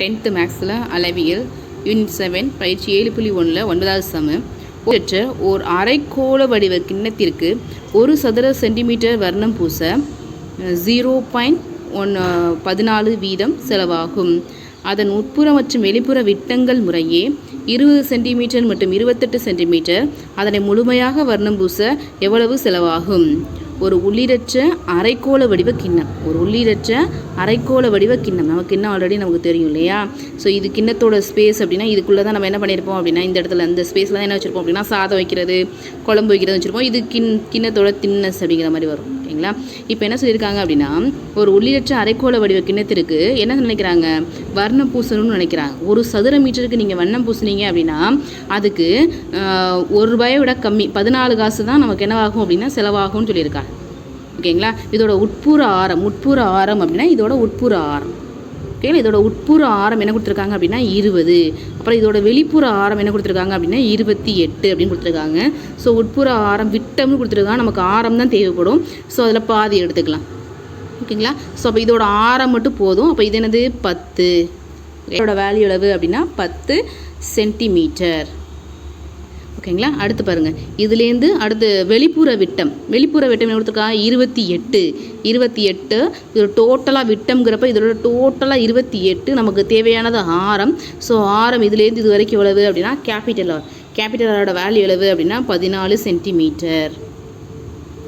Tenth மேக்ஸில் அளவியல் unit seven பயிற்சி ஏழு புள்ளி ஒன்றில் ஒன்பதாவது சம பெற்ற ஓர் அரைக்கோள வடிவ கிண்ணத்திற்கு ஒரு சதுர சென்டிமீட்டர் வர்ணம் பூச ஜீரோ பாயிண்ட் ஒன் பதினாலு வீதம் செலவாகும். அதன் உட்புற மற்றும் வெளிப்புற விட்டங்கள் முறையே இருபது சென்டிமீட்டர் மற்றும் இருபத்தெட்டு சென்டிமீட்டர். அதனை முழுமையாக வர்ணம் பூச எவ்வளவு செலவாகும்? ஒரு உள்ளீரற்ற அரைக்கோள வடிவ கிண்ணம். ஒரு உள்ளீரற்ற அரைக்கோள வடிவ கிண்ணம். நமக்கு கிண்ணம் ஆல்ரெடி நமக்கு தெரியும் இல்லையா? ஸோ இது கிண்ணத்தோட ஸ்பேஸ் அப்படின்னா இதுக்குள்ளே தான் நம்ம என்ன பண்ணியிருப்போம் அப்படின்னா இந்த இடத்துல இந்த ஸ்பேஸில் தான் என்ன வச்சுருப்போம் அப்படின்னா சாதம் வைக்கிறது குழம்பு வைக்கிறது வச்சுருப்போம். இது கிண் கிண்ணத்தோட தின்னஸ் அப்படிங்கிற மாதிரி வரும். ஓகேங்களா இப்போ என்ன சொல்லியிருக்காங்க அப்படின்னா ஒரு உள்ளீரற்ற அரைக்கோள வடிவ கிண்ணத்திற்கு என்ன நினைக்கிறாங்க? வர்ணம் பூசணும்னு நினைக்கிறாங்க. ஒரு சதுர மீட்டருக்கு நீங்கள் வண்ணம் பூசுனீங்க அப்படின்னா அதுக்கு ஒரு ரூபாயை விட கம்மி பதினாலு காசு தான் நமக்கு என்னவாகும் அப்படின்னா செலவாகும்னு சொல்லியிருக்காங்க. ஓகேங்களா? இதோட உட்புற ஆரம் உட்புற ஆரம் அப்படின்னா இதோட உட்புற ஆரம். ஓகே இதோட உட்புற ஆரம் என்ன கொடுத்துருக்காங்க அப்படின்னா இருபது. அப்புறம் இதோட வெளிப்புற ஆரம் என்ன கொடுத்துருக்காங்க அப்படின்னா இருபத்தி எட்டு அப்படின்னு கொடுத்துருக்காங்க. ஸோ உட்புற ஆரம் விட்டம்னு கொடுத்துருக்காங்க நமக்கு ஆரம் தான் தேவைப்படும். ஸோ அதில் பாதி எடுத்துக்கலாம். ஓகேங்களா? ஸோ அப்போ இதோட ஆரம் மட்டும் போதும். அப்போ இது என்னது? பத்து. இதோட வேல்யூ அளவு அப்படின்னா பத்து சென்டிமீட்டர் ஓகேங்களா? அடுத்து பாருங்கள் இதுலேருந்து அடுத்து வெளிப்புற விட்டம். வெளிப்புற விட்டம் என்ன கொடுத்துருக்கா? இருபத்தி எட்டு. இருபத்தி எட்டு இது டோட்டலாக விட்டம்ங்கிறப்ப இதோட டோட்டலாக இருபத்தி எட்டு நமக்கு தேவையானது ஆரம். ஸோ ஆரம் இதுலேருந்து இது வரைக்கும் எவ்வளவு அப்படின்னா கேபிட்டல் ஆர் கேபிட்டல் ஆரோட வேல்யூ எவ்வளவு அப்படின்னா பதினாலு சென்டிமீட்டர்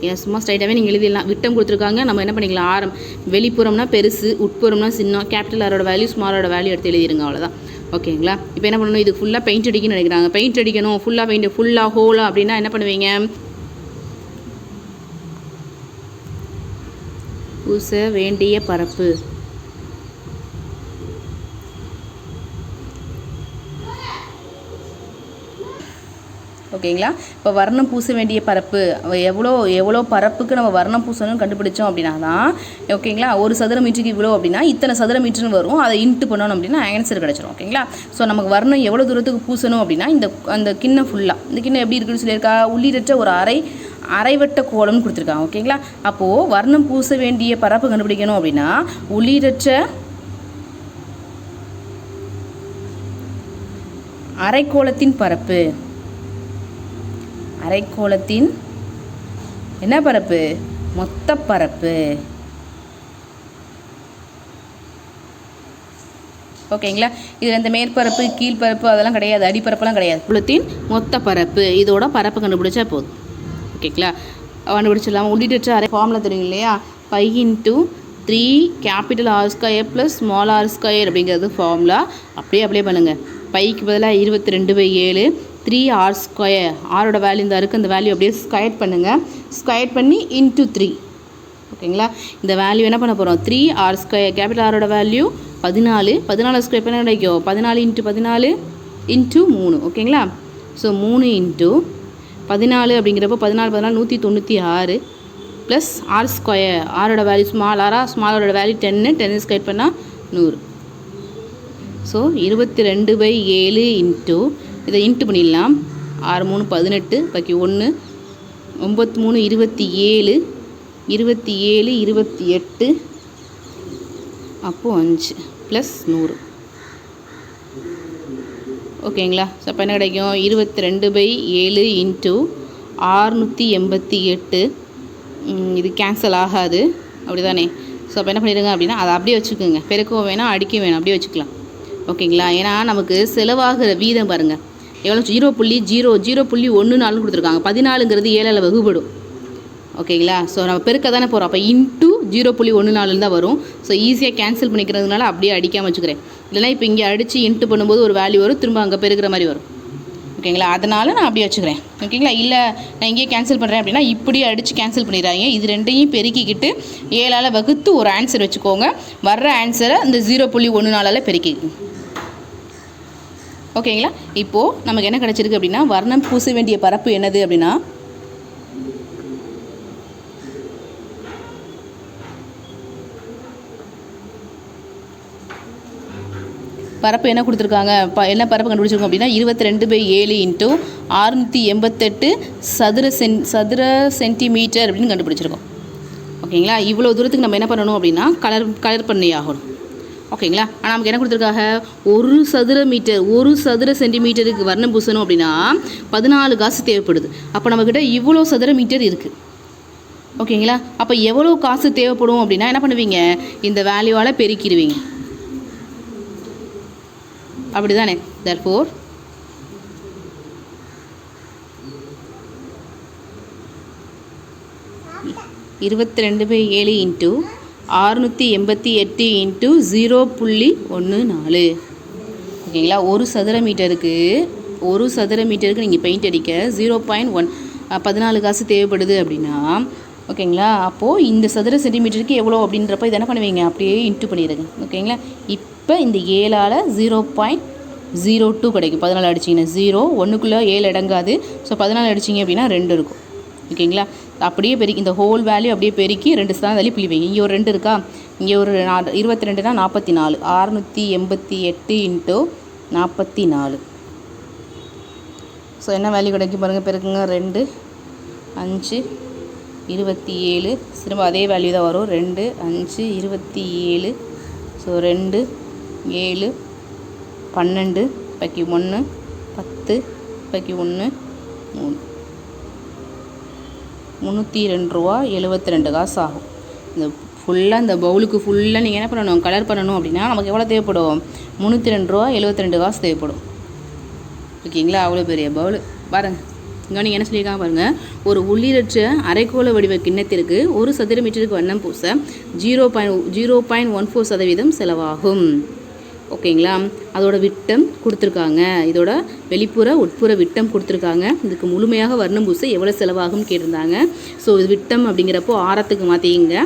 ஏன் சும்மா ஸ்ட்ரைட்டாகவே நீங்கள் எழுதிடலாம். விட்டம் கொடுத்துருக்காங்க. நம்ம என்ன பண்ணிக்கலாம்? ஆரம். வெளிப்புறம்னா பெருசு உட்புறம்னா சின்னம் கேபிட்டல் ஆரோட வேல்யூ ஸ்மாலோட வேல்யூ எடுத்து எழுதிருங்க அவ்வளோதான் ஓகேங்களா? இப்போ என்ன பண்ணணும்? இது ஃபுல்லாக பெயிண்ட் அடிக்கணும்னு நினைக்கிறாங்க. பெயிண்ட் அடிக்கணும். ஃபுல்லாக பெயிண்ட் ஃபுல்லாக ஹோலாக அப்படின்னா என்ன பண்ணுவீங்க? பூச வேண்டிய பரப்பு. ஓகேங்களா? இப்போ வர்ணம் பூச வேண்டிய பரப்பு எவ்வளோ எவ்வளோ பரப்புக்கு நம்ம வர்ணம் பூசணும்னு கண்டுபிடிச்சோம் அப்படின்னா தான் ஓகேங்களா? ஒரு சதுர மீட்டருக்கு இவ்வளோ அப்படின்னா இத்தனை சதுர மீட்டர்னு வரும். அதை இன்ட்டு பண்ணணும் அப்படின்னா ஆன்சர் கிடச்சிரும் ஓகேங்களா? ஸோ நமக்கு வர்ணம் எவ்வளோ தூரத்துக்கு பூசணும் அப்படின்னா இந்த அந்த கிண்ணம் ஃபுல்லாக இந்த கிண்ணம் எப்படி இருக்குன்னு சொல்லியிருக்கா? உள்ளீரற்ற ஒரு அரை அரைவட்ட கோலம்னு கொடுத்துருக்காங்க ஓகேங்களா? அப்போது வர்ணம் பூச வேண்டிய பரப்பு கண்டுபிடிக்கணும் அப்படின்னா உள்ளீரற்ற அரைக்கோளத்தின் பரப்பு அரைக்கோளத்தின் என்ன பரப்பு? மொத்த பரப்பு. ஓகேங்களா? இதில் இந்த மேற்பரப்பு கீழ்ப்பரப்பு அதெல்லாம் கிடையாது அடிப்பரப்பெல்லாம் கிடையாது. குளத்தின் மொத்த பரப்பு. இதோட பரப்பு கண்டுபிடிச்சா போதும். ஓகேங்களா? கண்டுபிடிச்சிடலாம். உள்ளிட்ட அரை ஃபார்மில் தெரியும் இல்லையா? Pi into three capital R square plus small R square அப்படிங்கிறது ஃபார்முலா அப்படியே அப்ளை பண்ணுங்கள் பைக்கு பதிலாக இருபத்தி ரெண்டு பை ஏழு. த்ரீ ஆர் ஸ்கொயர் ஆரோட வேல்யூ இந்த இருக்குது அந்த வேல்யூ அப்படியே ஸ்கொயர் பண்ணுங்கள் ஸ்கொயர் பண்ணி இன்ட்டு த்ரீ ஓகேங்களா? இந்த வேல்யூ என்ன பண்ண போகிறோம் த்ரீ ஆர் ஸ்கொயர் கேபிட்டல் ஆரோட வேல்யூ பதினாலு. பதினாலு ஸ்கொயர் பண்ண கிடைக்கும் பதினாலு இன்ட்டு பதினாலு இன்ட்டு மூணு. ஓகேங்களா? ஸோ மூணு இன்ட்டு பதினாலு அப்படிங்கிறப்போ பதினாலு பதினாலு நூற்றி தொண்ணூற்றி ஆறு ப்ளஸ் ஆர் ஸ்கொயர் ஆரோட வேல்யூ ஸ்மால் ஆரா ஸ்மாலோட வேல்யூ டென்னு டென்னு ஸ்கொயர் பண்ணால் நூறு. ஸோ இருபத்தி ரெண்டு பை ஏழு இன்ட்டு இதை இன்ட்டு பண்ணிடலாம். ஆறு மூணு பதினெட்டு பாக்கி ஒன்று ஒம்பத்தி மூணு இருபத்தி ஏழு இருபத்தி ஏழு இருபத்தி எட்டு அப்போது அஞ்சு ப்ளஸ் நூறு. ஓகேங்களா ஸோ அப்போ என்ன கிடைக்கும்? இருபத்தி ரெண்டு பை ஏழு இன்ட்டு ஆறுநூற்றி எண்பத்தி எட்டு. இது கேன்சல் ஆகாது. அப்படி தானே ஸோ அப்போ என்ன பண்ணிடுங்க அப்படின்னா அதை அப்படியே வச்சுக்கோங்க. பெருக்கவும் வேணாம் அடிக்கவும் வேணாம். அப்படியே வச்சுக்கலாம். ஓகேங்களா ஏன்னா நமக்கு செலவாகிற வீதம் பாருங்கள் எவ்வளோ ஜீரோ புள்ளி ஜீரோ ஜீரோ புள்ளி ஒன்று நாலு கொடுத்துருக்காங்க. பதினாலுங்கிறது ஏழில் வகுப்படும் ஓகேங்களா? ஸோ நம்ம பெருக்க தானே போகிறோம் அப்போ இன்ட்டு ஜீரோ புள்ளி ஒன்று நாலுன்னு தான் வரும். ஸோ ஈஸியாக கேன்சல் பண்ணிக்கிறதுனால அப்படியே அடிக்காமல் வச்சுக்கிறேன். இல்லைனா இப்போ இங்கே அடித்து இன்ட்டு பண்ணும்போது ஒரு வேல்யூ வரும். திரும்ப அங்கே பெருக்கிற மாதிரி வரும். ஓகேங்களா? அதனால் நான் அப்படியே வச்சுக்கிறேன். ஓகேங்களா? இல்லை நான் இங்கேயே கேன்சல் பண்ணுறேன் அப்படின்னா இப்படியே அடித்து கேன்சல் பண்ணிடுறாங்க இது ரெண்டையும் பெருக்கிக்கிட்டு ஏழால் வகுத்து ஒரு ஆன்சர் வச்சுக்கோங்க. வர்ற ஆன்சரை இந்த ஜீரோ புள்ளி ஒன்று நாளால் பெருக்கிக்கோங்க. ஓகேங்களா? இப்போது நமக்கு என்ன கிடச்சிருக்கு அப்படின்னா வர்ணம் பூச வேண்டிய பரப்பு என்னது அப்படின்னா? பரப்பு என்ன கொடுத்துருக்காங்க? ப என்ன பரப்பு கண்டுபிடிச்சிருக்கோம் அப்படின்னா இருபத்தி ரெண்டு பை ஏழு இன்ட்டு ஆறுநூற்றி எண்பத்தெட்டு சதுர சென் சதுர சென்டிமீட்டர் அப்படின்னு கண்டுபிடிச்சிருக்கோம். ஓகேங்களா? இவ்வளோ தூரத்துக்கு நம்ம என்ன பண்ணணும் அப்படின்னா கலர் கலர் பண்ணி ஆகணும் ஓகேங்களா? ஆனால் நமக்கு என்ன கொடுத்துருக்காங்க? ஒரு சதுர மீட்டர் ஒரு சதுர சென்டிமீட்டருக்கு வர்ணம் பூசணும் அப்படின்னா பதினாலு காசு தேவைப்படுது. அப்போ நம்மக்கிட்ட இவ்வளோ சதுர மீட்டர் இருக்குது ஓகேங்களா? அப்போ எவ்வளோ காசு தேவைப்படும் அப்படின்னா என்ன பண்ணுவீங்க? இந்த வேல்யூவால் பெருக்கிடுவீங்க. அப்படி தானே தர்ஃபோர் இருபத்தி ரெண்டு பை ஏழு இன்ட்டு ஆறுநூற்றி எண்பத்தி எட்டு இன்ட்டு ஜீரோ புள்ளி ஒன்று நாலு. ஓகேங்களா? ஒரு சதுர மீட்டருக்கு ஒரு சதுர மீட்டருக்கு நீங்கள் பெயிண்ட் அடிக்க ஜீரோ பாயிண்ட் ஒன் பதினாலு காசு தேவைப்படுது அப்படின்னா ஓகேங்களா? அப்போது இந்த சதுர சென்டிமீட்டருக்கு எவ்வளோ அப்படின்றப்ப இதை என்ன பண்ணுவீங்க? அப்படியே இன்ட்டு பண்ணிடுங்க. ஓகேங்களா? இப்போ இந்த ஏழால் ஜீரோ பாயிண்ட் ஜீரோ டூ கிடைக்கும். பதினாலு அடிச்சிங்கன்னா ஜீரோ ஒன்றுக்குள்ளே ஏழு அடங்காது. ஸோ பதினாலு அடிச்சிங்க அப்படின்னா ரெண்டு இருக்கும். ஓகேங்களா? அப்படியே பெருக்கி இந்த ஹோல் வேல்யூ அப்படியே பெருக்கி ரெண்டு ஸ்தானம் தள்ளி புள்ளி இங்கே ஒரு ரெண்டு இருக்கா? இங்கே ஒரு நா இருபத்தி ரெண்டுனா நாற்பத்தி நாலு அறுநூற்றி எண்பத்தி எட்டு இன்ட்டு நாற்பத்தி நாலு ஸோ என்ன வேல்யூ கிடைக்கும் பாருங்கள் பெருக்குங்க. ரெண்டு அஞ்சு இருபத்தி ஏழு. திரும்ப அதே வேல்யூ தான் வரும். ரெண்டு அஞ்சு இருபத்தி ஏழு. ஸோ ரெண்டு ஏழு பன்னெண்டு பக்கி ஒன்று பத்து பக்கி ஒன்று மூணு. முந்நூற்றி ரெண்டு ரூபா எழுபத்தி ரெண்டு காசு ஆகும் இந்த ஃபுல்லாக இந்த பவுலுக்கு ஃபுல்லாக நீங்கள் என்ன பண்ணணும்? கலர் பண்ணணும் அப்படின்னா நமக்கு எவ்வளோ தேவைப்படும்? முந்நூற்றி ரெண்டு ரூபா எழுபத்தி ரெண்டு காசு தேவைப்படும். ஓகேங்களா? அவ்வளோ பெரிய பவுல் பாருங்கள் இங்கே நீங்கள் என்ன சொல்லியிருக்காங்க பாருங்கள் ஒரு உள்ளீரற்ற அரைக்கோள வடிவ கிண்ணத்திற்கு ஒரு சதுர மீட்டருக்கு வண்ணம் பூச zero point zero point one four சதவீதம் செலவாகும். ஓகேங்களா? அதோட விட்டம் கொடுத்துருக்காங்க. இதோட வெளிப்புற உட்புற விட்டம் கொடுத்துருக்காங்க. இதுக்கு முழுமையாக வர்ணம் பூச எவ்வளோ செலவாகும் கேட்டிருந்தாங்க. ஸோ இது விட்டம் அப்படிங்கிறப்போ ஆரத்துக்கு மாற்றிங்க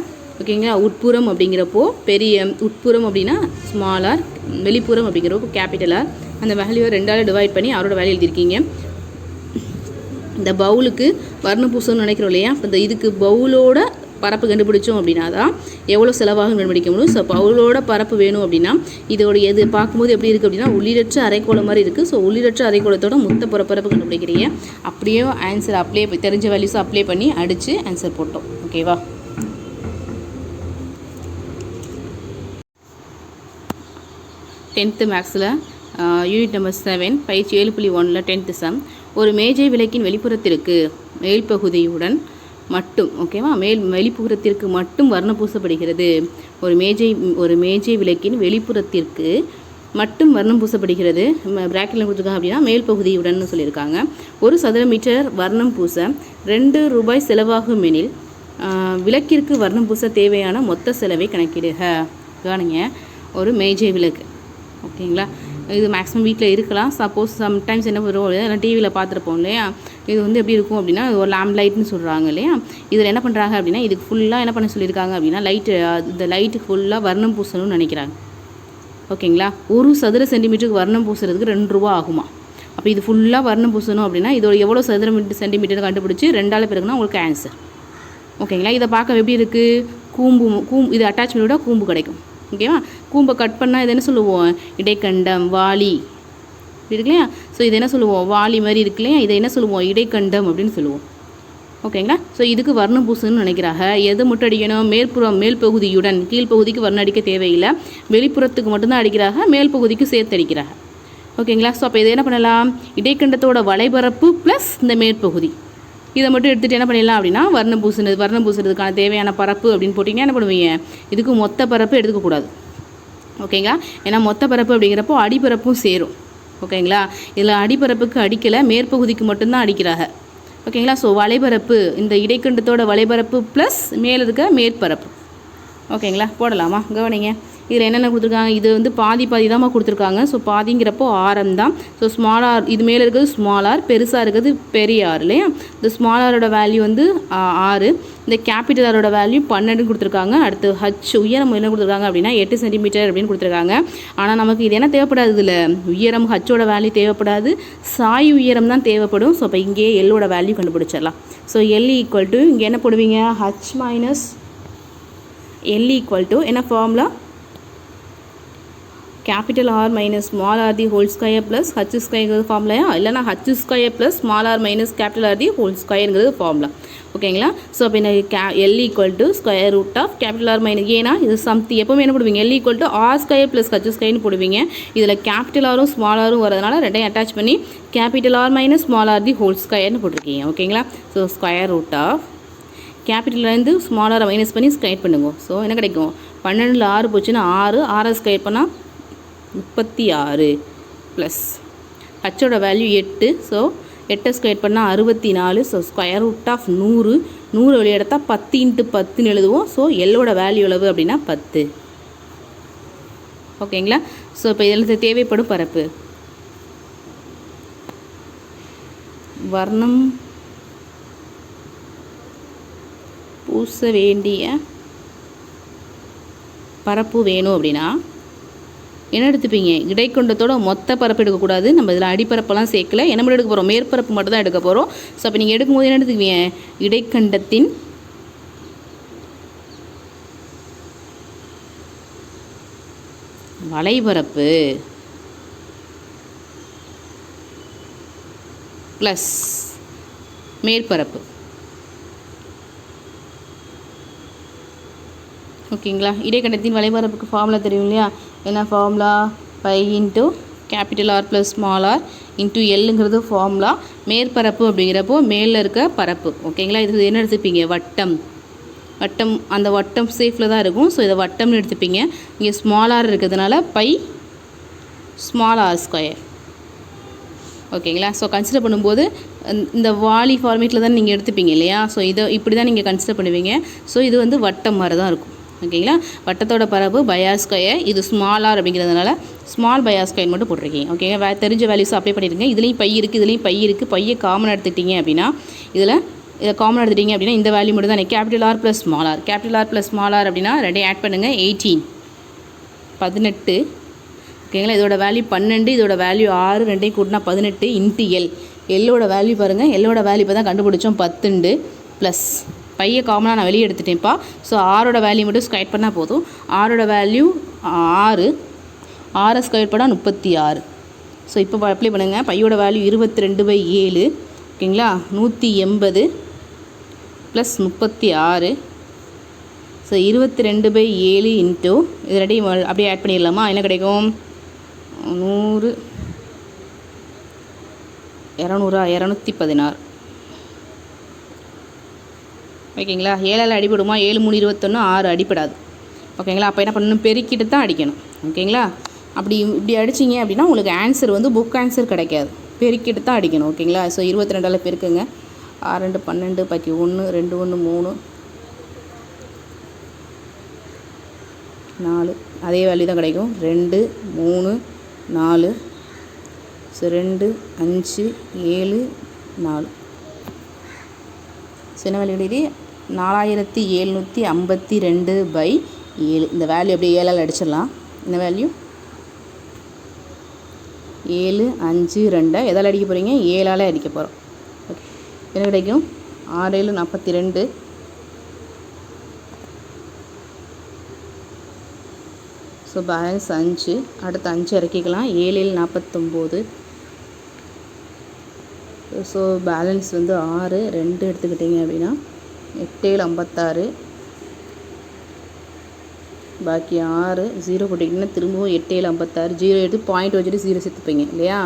ஓகேங்களா? உட்புறம் அப்படிங்கிறப்போ பெரிய உட்புறம் அப்படின்னா ஸ்மாலார் வெளிப்புறம் அப்படிங்கிறப்போ கேபிட்டலார் அந்த வேல்யூவை ரெண்டால் டிவைட் பண்ணி அவரோட வேல்யூ எழுதியிருக்கீங்க. இந்த பவுலுக்கு வர்ண பூசம்னு நினைக்கிறோம் இல்லையா? இந்த இதுக்கு பவுலோட பரப்பு கண்டுபிடிச்சோம் அப்படின்னா தான் எவ்வளோ செலவாகும் கண்டுபிடிக்க முடியும். ஸோ பவுலோட பரப்பு வேணும் அப்படின்னா இதோட எது பார்க்கும்போது எப்படி இருக்குது அப்படின்னா உள்ளிரற்ற அரைக்கோளம் மாதிரி இருக்குது ஸோ உள்ளிரற்ற அரைக்கோளத்தோட மொத்த புறப்பரப்பு கண்டுபிடிக்கிறீங்க. அப்படியே ஆன்சர் அப்ளை தெரிஞ்ச வேல்யூஸை அப்ளை பண்ணி அடித்து ஆன்சர் போட்டோம். ஓகேவா டென்த்து மேக்ஸில் யூனிட் நம்பர் செவன் பயிற்சி ஏழு புள்ளி ஒனில் டென்த்து சம் ஒரு மேஜை விளக்கின் வெளிப்புறத்திற்கு மேல் பகுதியுடன் மட்டும் ஓகேவா மேல் வெளிப்புறத்திற்கு மட்டும் வர்ணம் பூசப்படுகிறது ஒரு மேஜை ஒரு மேஜை விளக்கின் வெளிப்புறத்திற்கு மட்டும் வர்ணம் பூசப்படுகிறது பிராக்கெட்டில் கொடுத்துருக்காங்க அப்படின்னா மேல் பகுதியுடன் சொல்லியிருக்காங்க. ஒரு சதுர மீட்டர் வர்ணம் பூச ரெண்டு ரூபாய் செலவாகும் எனில் விளக்கிற்கு வர்ணம் பூச தேவையான மொத்த செலவை கணக்கிடுக. கவனிங்க ஒரு மேஜை விளக்கு. ஓகேங்களா? இது மேக்ஸிமம் வீட்டில் இருக்கலாம். சப்போஸ் சம்டைம்ஸ் என்ன வரும் இல்லை டிவியில் பார்த்துருப்போம் இல்லையா? இது வந்து எப்படி இருக்கும் அப்படின்னா ஒரு லேம்ப் லைட்னு சொல்கிறாங்க இல்லையா? இதில் என்ன பண்ணுறாங்க அப்படின்னா இதுக்கு ஃபுல்லாக என்ன பண்ண சொல்லியிருக்காங்க அப்படின்னா லைட்டு இந்த லைட்டுக்கு ஃபுல்லாக வர்ணம் பூசணும்னு நினைக்கிறாங்க. ஓகேங்களா? ஒரு சதுர சென்டிமீட்டருக்கு வர்ணம் பூசுறதுக்கு ரெண்டு ரூபா ஆகுமா? அப்போ இது ஃபுல்லாக வர்ணம் பூசணும் அப்படின்னா இதோட எவ்வளோ சதுர மீட்டர் சென்டிமீட்டர் கண்டுபிடிச்சி ரெண்டாள் பிறகுனா உங்களுக்கு ஆன்சர் ஓகேங்களா? இதை பார்க்க எப்படி இருக்குது கூம்பு கூம்பு இது அட்டாச்மெண்ட்டோட கூம்பு கிடைக்கும். ஓகேவா? கூம்பை கட் பண்ணால் இது என்ன சொல்லுவோம்? இடைக்கண்டம் வாளி. இப்படி இருக்கு இல்லையா? ஸோ இது என்ன சொல்லுவோம்? வாளி மாதிரி இருக்கு இல்லையா? இதை என்ன சொல்லுவோம்? இடைக்கண்டம் அப்படின்னு சொல்லுவோம். ஓகேங்களா ஸோ இதுக்கு வர்ண பூசுன்னு நினைக்கிறாங்க. எது மட்டும் அடிக்கணும் மேற்புறம் மேல் பகுதியுடன் கீழ்ப்பகுதிக்கு வர்ணம் அடிக்க தேவையில்லை. வெளிப்புறத்துக்கு மட்டும்தான் அடிக்கிறாங்க. மேல் பகுதிக்கு சேர்த்து அடிக்கிறாங்க. ஓகேங்களா ஸோ அப்போ இதை என்ன பண்ணலாம்? இடைக்கண்டத்தோட வலைபரப்பு ப்ளஸ் இந்த மேற்பகுதி இதை மட்டும் எடுத்துகிட்டு என்ன பண்ணிடலாம் அப்படின்னா வர்ணம் பூசுனது வர்ணம் பூசுறதுக்கான தேவையான பரப்பு அப்படின்னு போட்டிங்கன்னா என்ன பண்ணுவீங்க? இதுக்கு மொத்த பரப்பு எடுத்துக்கக்கூடாது ஓகேங்களா ஏன்னா மொத்த பரப்பு அப்படிங்கிறப்போ அடிப்பரப்பும் சேரும். ஓகேங்களா? இதில் அடிப்பரப்புக்கு அடிக்கலை மேற்பகுதிக்கு மட்டும்தான் அடிக்கிறாங்க. ஓகேங்களா? ஸோ வலைபரப்பு இந்த இடைக்கண்டத்தோட வலைபரப்பு ப்ளஸ் மேலே இருக்க மேற்பரப்பு. ஓகேங்களா? போடலாமா? கவனிங்க. இதில் என்னென்ன கொடுத்துருக்காங்க? இது வந்து பாதி பாதி தான் கொடுத்துருக்காங்க. ஸோ பாதிங்கிறப்போ ஆரம் தான். ஸோ ஸ்மால் ஆர் இது மேலே இருக்கிறது ஸ்மால் ஆர் பெருசாக இருக்கிறது பெரிய ஆர் இல்லையா? இந்த ஸ்மால் ஆரோட வேல்யூ வந்து ஆறு. இந்த கேபிட்டல் ஆரோட வேல்யூ பன்னெண்டு கொடுத்துருக்காங்க. அடுத்து ஹச் உயரம் என்ன கொடுத்துருக்காங்க அப்படின்னா எட்டு சென்டிமீட்டர் அப்படின்னு கொடுத்துருக்காங்க. ஆனால் நமக்கு இது என்ன தேவைப்படாது இதில்? உயரம் ஹச்சோட வேல்யூ தேவைப்படாது. சாய் உயரம் தான் தேவைப்படும். ஸோ இப்போ இங்கேயே எல்லோட வேல்யூ கண்டுபிடிச்சிடலாம். ஸோ எல் ஈக்குவல் டு இங்கே என்ன போடுவீங்க? H minus L equal to என்ன formula capital R minus small R the whole square plus H ஸ்கொயர்ங்கிறது ஃபார்ம்லையா இல்லைனா H square plus small R minus capital R the whole ஸ்கொயருங்கிறது formula ஓகேங்களா? So அப்போ என்ன? K L equal to square root of capital R minus ஏன்னா இது சம்தி எப்பவுமே என்ன போடுவீங்க? L equal to R square plus H ஸ்கொயர்னு போடுவீங்க. இதில் கேபிட்டல் ஆரும் ஸ்மால் ஆரும் வரதுனால ரெண்டையும் அட்டாச் பண்ணி capital R minus small R the whole ஸ்கொயர்னு போட்டிருக்கீங்க. ஓகேங்களா? ஸோ ஸ்கொயர் ரூட் ஆஃப் கேபிட்டலேருந்து ஸ்மால் ஆரை மைனஸ் பண்ணி ஸ்கொயர் பண்ணுங்க. ஸோ என்ன கிடைக்கும்? பன்னெண்டில் ஆறு போச்சுன்னா ஆறு ஆறை ஸ்கொயர் பண்ணால் முப்பத்தி ஆறு ப்ளஸ் ஹச்சோட வேல்யூ எட்டு ஸோ எட்டை ஸ்கொயர் பண்ணால் அறுபத்தி நாலு ஸோ ஸ்கொயர் ரூட் ஆஃப் நூறு. நூறு வழி எடுத்தால் பத்து இன்ட்டு பத்துன்னு எழுதுவோம். ஸோ எல்லோட வேல்யூ எவ்வளவு அப்படின்னா பத்து. ஓகேங்களா ஸோ இப்போ இதில் தேவைப்படும் பரப்பு. வர்ணம் பூச வேண்டிய பரப்பு வேணும் அப்படின்னா என்ன எடுத்துப்பீங்க இடைக்கொண்டத்தோட மொத்த பரப்பு எடுக்கக்கூடாது. நம்ம இதில் அடிப்பரப்பெல்லாம் சேர்க்கல. என்ன மட்டும் எடுக்க போகிறோம் மேற்பரப்பு மட்டும் தான் எடுக்க போகிறோம் ஸோ அப்போ நீங்கள் எடுக்கும்போது என்ன எடுத்துக்குவீங்க? இடைக்கண்டத்தின் வலைபரப்பு ப்ளஸ் மேற்பரப்பு. ஓகேங்களா இடைக்கண்டத்தின் வலைபரப்புக்கு ஃபார்முலா தெரியும் இல்லையா? என்ன formula pi into capital R plus small R into எல்லுங்கிறது formula மேற்பரப்பு அப்படிங்கிறப்போ மேலே இருக்க பரப்பு. ஓகேங்களா இது என்ன எடுத்துப்பீங்க? வட்டம். வட்டம் அந்த வட்டம் சேஃபில் தான் இருக்கும். ஸோ இதை வட்டம்னு எடுத்துப்பீங்க. இங்கே ஸ்மால் ஆர் இருக்கிறதுனால பை ஸ்மால் ஆர் ஸ்கொயர் ஓகேங்களா ஸோ கன்சிடர் பண்ணும்போது இந்த- வாலி ஃபார்மேட்டில் தான் நீங்கள் எடுத்துப்பீங்க இல்லையா? ஸோ இதை இப்படி தான் நீங்கள் கன்சிடர் பண்ணுவீங்க. ஸோ இது வந்து வட்டம் மாதிரி தான் இருக்கும். ஓகேங்களா? வட்டத்தோட பரப்பு பயாஸ் இது ஸ்மாலார் அப்படிங்கிறதுனால ஸ்மால் பயாஸ் மட்டும் போட்டிருக்கீங்க. ஓகேங்க வே தெரிஞ்ச வேல்யூஸ் அப்ளை பண்ணியிருக்கேன் இதுலேயும் பை இருக்குது இதுலேயும் பை இருக்குது பையை காமன் எடுத்துட்டீங்க அப்படின்னா இதில் இதை காமன் எடுத்துட்டீங்க அப்படின்னா இந்த வேல்யூ மட்டும் தான் capital R plus small R capital R plus small R அப்படின்னா ரெண்டையும் ஆட் பண்ணுங்கள் எயிட்டீன் பதினெட்டு. ஓகேங்களா? இதோட வேல்யூ பன்னெண்டு இதோட வேல்யூ ஆறு ரெண்டையும் கூட்டினா பதினெட்டு இன்ட்டு எல் எல்லோட வேல்யூ பாருங்கள் எல்லோட வேல்யூ இப்போ தான் கண்டுபிடிச்சோம். பத்துண்டு ப்ளஸ் பையை காமனாக நான் வெளியே எடுத்துட்டேன்ப்பா. ஸோ ஆரோட வேல்யூ மட்டும் ஸ்கொயர் பண்ணால் போதும். ஆரோட வேல்யூ ஆறு. ஆறை ஸ்கொயர் பண்ணால் முப்பத்தி ஆறு. ஸோ இப்போ அப்ளை பண்ணுங்கள் பையோட வேல்யூ இருபத்தி ரெண்டு பை ஏழு ஓகேங்களா நூற்றி எண்பது ப்ளஸ் முப்பத்தி ஆறு. ஸோ இருபத்தி ரெண்டு பை ஏழு இன்ட்டு இது ரெடி அப்படியே ஆட் பண்ணிடலாமா? என்ன கிடைக்கும்? நூறு. இரநூறா இரநூத்தி பதினாறு. ஓகேங்களா? ஏழால் அடிபடுமா? ஏழு மூணு இருபத்தொன்று ஆறு அடிப்படாது ஓகேங்களா? அப்போ என்ன பண்ணணும்? பெருக்கிட்டு தான் அடிக்கணும். ஓகேங்களா? அப்படி இப்படி அடிச்சிங்க அப்படின்னா உங்களுக்கு ஆன்சர் வந்து புக் ஆன்சர் கிடைக்காது. பெருக்கிட்டு தான் அடிக்கணும். ஓகேங்களா? ஸோ இருபத்தி ரெண்டால் பெருக்குங்க. ஆறு ரெண்டு பன்னெண்டு பத்தி ஒன்று ரெண்டு ஒன்று மூணு. நாலு. அதே வேல்யூ தான் கிடைக்கும். ரெண்டு மூணு நாலு. ஸோ ரெண்டு அஞ்சு ஏழு நாலு. சின்ன வேலையிலேயே நாலாயிரத்தி எழுநூற்றி ஐம்பத்தி ரெண்டு பை ஏழு. இந்த வேல்யூ அப்படியே ஏழால் அடிச்சிடலாம். இந்த வேல்யூ ஏழு அஞ்சு ரெண்டை? எதால் அடிக்க போகிறீங்க ஏழால் அடிக்க போகிறோம் ஓகே என்ன கிடைக்கும்? ஆறு ஏழு நாற்பத்தி ரெண்டு. ஸோ பேலன்ஸ் அஞ்சு. அடுத்து அஞ்சு இறக்கிக்கலாம். ஏழு ஏழு நாற்பத்தொம்போது. ஸோ பேலன்ஸ் வந்து ஆறு ரெண்டு எடுத்துக்கிட்டிங்க அப்படின்னா எட்டு ஏழு ஐம்பத்தாறு பாக்கி ஆறு ஜீரோ போட்டிங்கன்னா திரும்பவும் எட்டு ஏழு ஐம்பத்தாறு ஜீரோ எடுத்து பாயிண்ட் வச்சுட்டு ஜீரோ சேர்த்துப்பீங்க இல்லையா?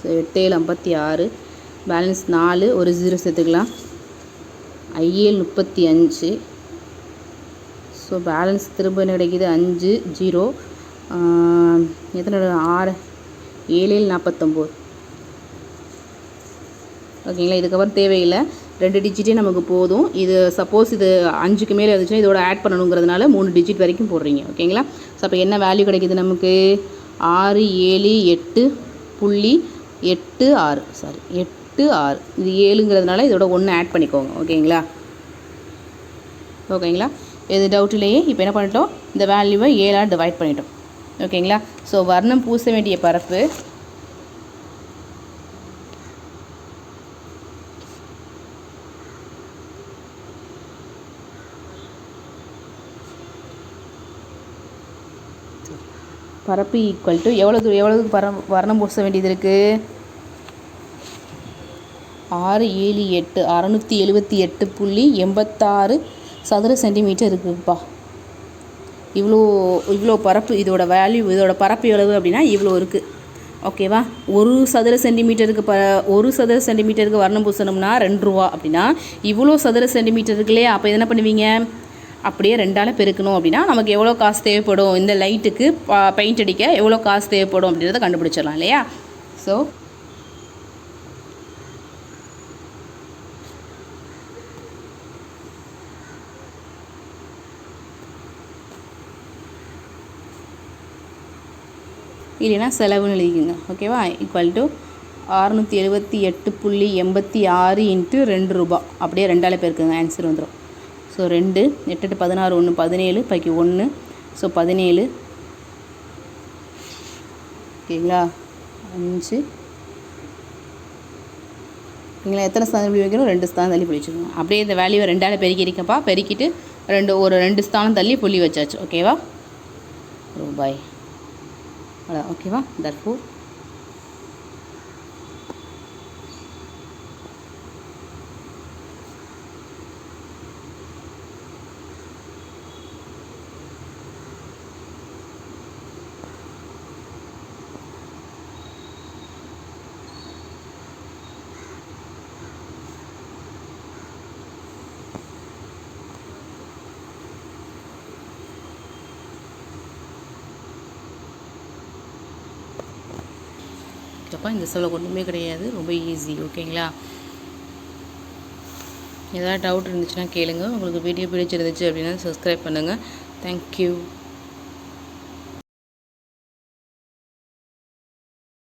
ஸோ எட்டு ஏழு ஐம்பத்தி ஆறு பேலன்ஸ் நாலு ஒரு ஜீரோ சேர்த்துக்கலாம். ஐஏழு முப்பத்தி அஞ்சு ஸோ பேலன்ஸ் திரும்ப என்ன கிடைக்குது? அஞ்சு ஜீரோ. எத்தனை ஆறு. ஏழு ஏழு நாற்பத்தொம்போது ஓகேங்களா? இதுக்கப்புறம் தேவையில்லை. ரெண்டு டிஜிட்டே நமக்கு போதும். இது சப்போஸ் இது அஞ்சுக்கு மேலே இருந்துச்சுன்னா இதோட ஆட் பண்ணணுங்கிறதுனால மூணு டிஜிட் வரைக்கும் போடுறீங்க. ஓகேங்களா ஸோ அப்போ என்ன வேல்யூ கிடைக்குது நமக்கு? ஆறு ஏழு எட்டு புள்ளி எட்டு ஆறு. சாரி எட்டு ஆறு. இது ஏழுங்கிறதுனால இதோட ஒன்று ஆட் பண்ணிக்கோங்க. ஓகேங்களா ஓகேங்களா எது டவுட் இல்லையே? இப்போ என்ன பண்ணிட்டோம்? இந்த வேல்யூவை ஏழாக டிவைட் பண்ணிட்டோம். ஓகேங்களா ஸோ வர்ணம் பூச வேண்டிய பரப்பு பரப்பு ஈக்குவல் டு எவ்வளோ தூரம் எவ்வளோ பரம் வர்ணம் பூச வேண்டியது இருக்குது ஆறு ஏழு எட்டு அறநூற்றி எழுபத்தி எட்டு புள்ளி எண்பத்தாறு சதுர சென்டிமீட்டர் இருக்குதுப்பா இவ்வளோ இவ்வளோ பரப்பு இதோட வேல்யூ இதோட பரப்பு எவ்வளவு அப்படின்னா இவ்வளோ இருக்குது ஓகேவா ஒரு சதுர சென்டிமீட்டருக்கு ப ஒரு சதுர சென்டிமீட்டருக்கு வர்ணம் பூசணும்னா ரெண்டு ரூபா அப்படின்னா இவ்வளோ சதுர சென்டிமீட்டர் இருக்குல்லையா அப்போ என்ன பண்ணுவீங்க? அப்படியே ரெண்டால் பெருக்கணும் அப்படின்னா நமக்கு எவ்வளோ காசு தேவைப்படும்? இந்த லைட்டுக்கு பெயிண்ட் அடிக்க எவ்வளோ காசு தேவைப்படும் அப்படின்றத கண்டுபிடிச்சிடலாம் இல்லையா? ஸோ இல்லைன்னா செலவுன்னு எழுதிக்கோங்க. ஓகேவா ஈக்குவல் டு அறுநூற்றி எழுபத்தி எட்டு புள்ளி எண்பத்தி ஆறு இன்ட்டு ரெண்டு ரூபா. அப்படியே ரெண்டால் பேருக்குங்க. ஆன்சர் வந்துடும் ஸோ ரெண்டு எட்டு எட்டு பதினாறு ஒன்று பதினேழு பைக்கு ஒன்று ஸோ பதினேழு. ஓகேங்களா? அஞ்சு. நீங்களா எத்தனை ஸ்தானம் தள்ளி வைக்கணும் ரெண்டு ஸ்தானம் தள்ளி புள்ளி வச்சுக்கோங்க அப்படியே இந்த வேல்யூவை ரெண்டால் பெருக்கிருக்கப்பா. பெருக்கிட்டு ரெண்டு ஒரு ரெண்டு ஸ்தானம் தள்ளி புள்ளி வச்சாச்சு. ஓகேவா? ரூபாய். அவ்வளோ ஓகேவா? தர்ஃபூர் அப்போ இந்த செலவு ஒன்றுமே கிடையாது. ரொம்ப ஈஸி ஓகேங்களா? ஏதாவது டவுட் இருந்துச்சுன்னா கேளுங்கள் உங்களுக்கு வீடியோ பிடிச்சிருந்துச்சு அப்படின்னா சப்ஸ்கிரைப் பண்ணுங்கள் தேங்க்யூ